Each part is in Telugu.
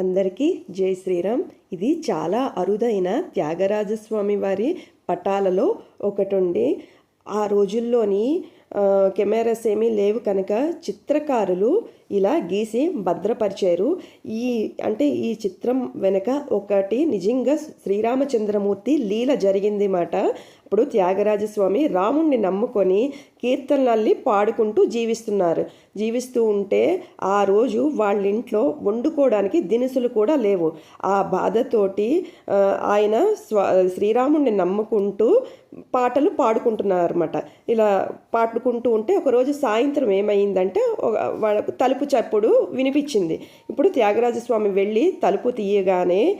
అందరికీ జై శ్రీరామ్. ఇది చాలా అరుదైన త్యాగరాజస్వామి వారి పటాలలో ఒకటుండి. ఆ రోజుల్లోని కెమెరాస్ ఏమీ లేవు కనుక చిత్రకారులు ఇలా గీసి భద్రపరిచారు. ఈ అంటే ఈ చిత్రం వెనక ఒకటి నిజంగా శ్రీరామచంద్రమూర్తి లీల జరిగింది మాట. ఇప్పుడు త్యాగరాజస్వామి రాముణ్ణి నమ్ముకొని కీర్తనల్ని పాడుకుంటూ జీవిస్తున్నారు. జీవిస్తూ ఉంటే ఆ రోజు వాళ్ళ ఇంట్లో వండుకోవడానికి దినుసులు కూడా లేవు. ఆ బాధతోటి ఆయన స్వ శ్రీరాముణ్ణి నమ్ముకుంటూ పాటలు పాడుకుంటున్నారు అనమాట ఇలా పాడుకుంటూ ఉంటే ఒకరోజు సాయంత్రం ఏమైందంటే ఒక- వాళ్ళకు తలుపు చప్పుడు వినిపించింది. ఇప్పుడు త్యాగరాజస్వామి వెళ్ళి తలుపు తీయగానే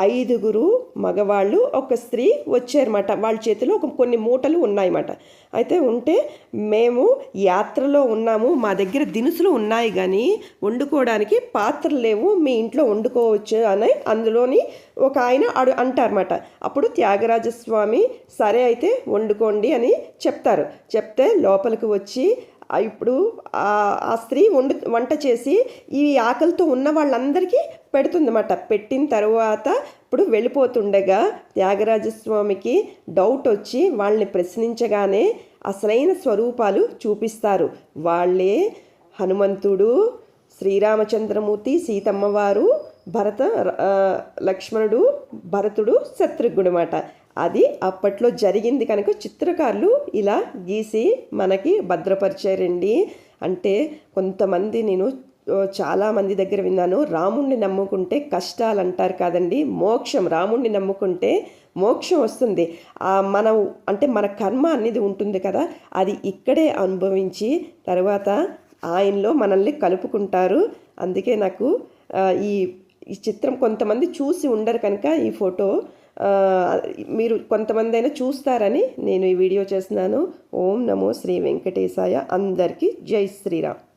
ఐదుగురు మగవాళ్ళు ఒక స్త్రీ వచ్చారన్నమాట. వాళ్ళ చేతిలో ఒక కొన్ని మూటలు ఉన్నాయన్నమాట. అయితే ఉంటే మేము యాత్రలో ఉన్నాము మా దగ్గర దినుసులు ఉన్నాయి కానీ వండుకోవడానికి పాత్రలు లేవు మీ ఇంట్లో వండుకోవచ్చు అని అందులోని ఒక ఆయన అడు అంటారన్నమాట. అప్పుడు త్యాగరాజస్వామి సరే అయితే వండుకోండి అని చెప్తారు. చెప్తే లోపలికి వచ్చి ఇప్పుడు ఆ స్త్రీ వండు వంట చేసి ఈ ఆకలితో ఉన్న వాళ్ళందరికీ పెడుతుందన్నమాట. పెట్టిన తర్వాత ఇప్పుడు వెళ్ళిపోతుండగా త్యాగరాజస్వామికి డౌట్ వచ్చి వాళ్ళని ప్రశ్నించగానే అసలైన స్వరూపాలు చూపిస్తారు. వాళ్ళే హనుమంతుడు శ్రీరామచంద్రమూర్తి సీతమ్మవారు భరత లక్ష్మణుడు భరతుడు శత్రుఘ్నుడు అన్నమాట. అది అప్పట్లో జరిగింది కనుక చిత్రకారులు ఇలా గీసి మనకి భద్రపరిచారండి అంటే కొంతమంది నేను చాలామంది దగ్గర విన్నాను రాముణ్ణి నమ్ముకుంటే కష్టాలు అంటారు కాదండి. మోక్షం రాముణ్ణి నమ్ముకుంటే మోక్షం వస్తుంది. మనం అంటే మన కర్మ అనేది ఉంటుంది కదా అది ఇక్కడే అనుభవించి తర్వాత ఆయనలో మనల్ని కలుపుకుంటారు. అందుకే నాకు ఈ ఈ చిత్రం కొంతమంది చూసి ఉండరు కనుక ఈ ఫోటో మీరు కొంతమంది అయినా చూస్తారని నేను ఈ వీడియో చేస్తున్నాను. ఓం నమో శ్రీ వెంకటేశాయ. అందరికీ జై శ్రీరామ్.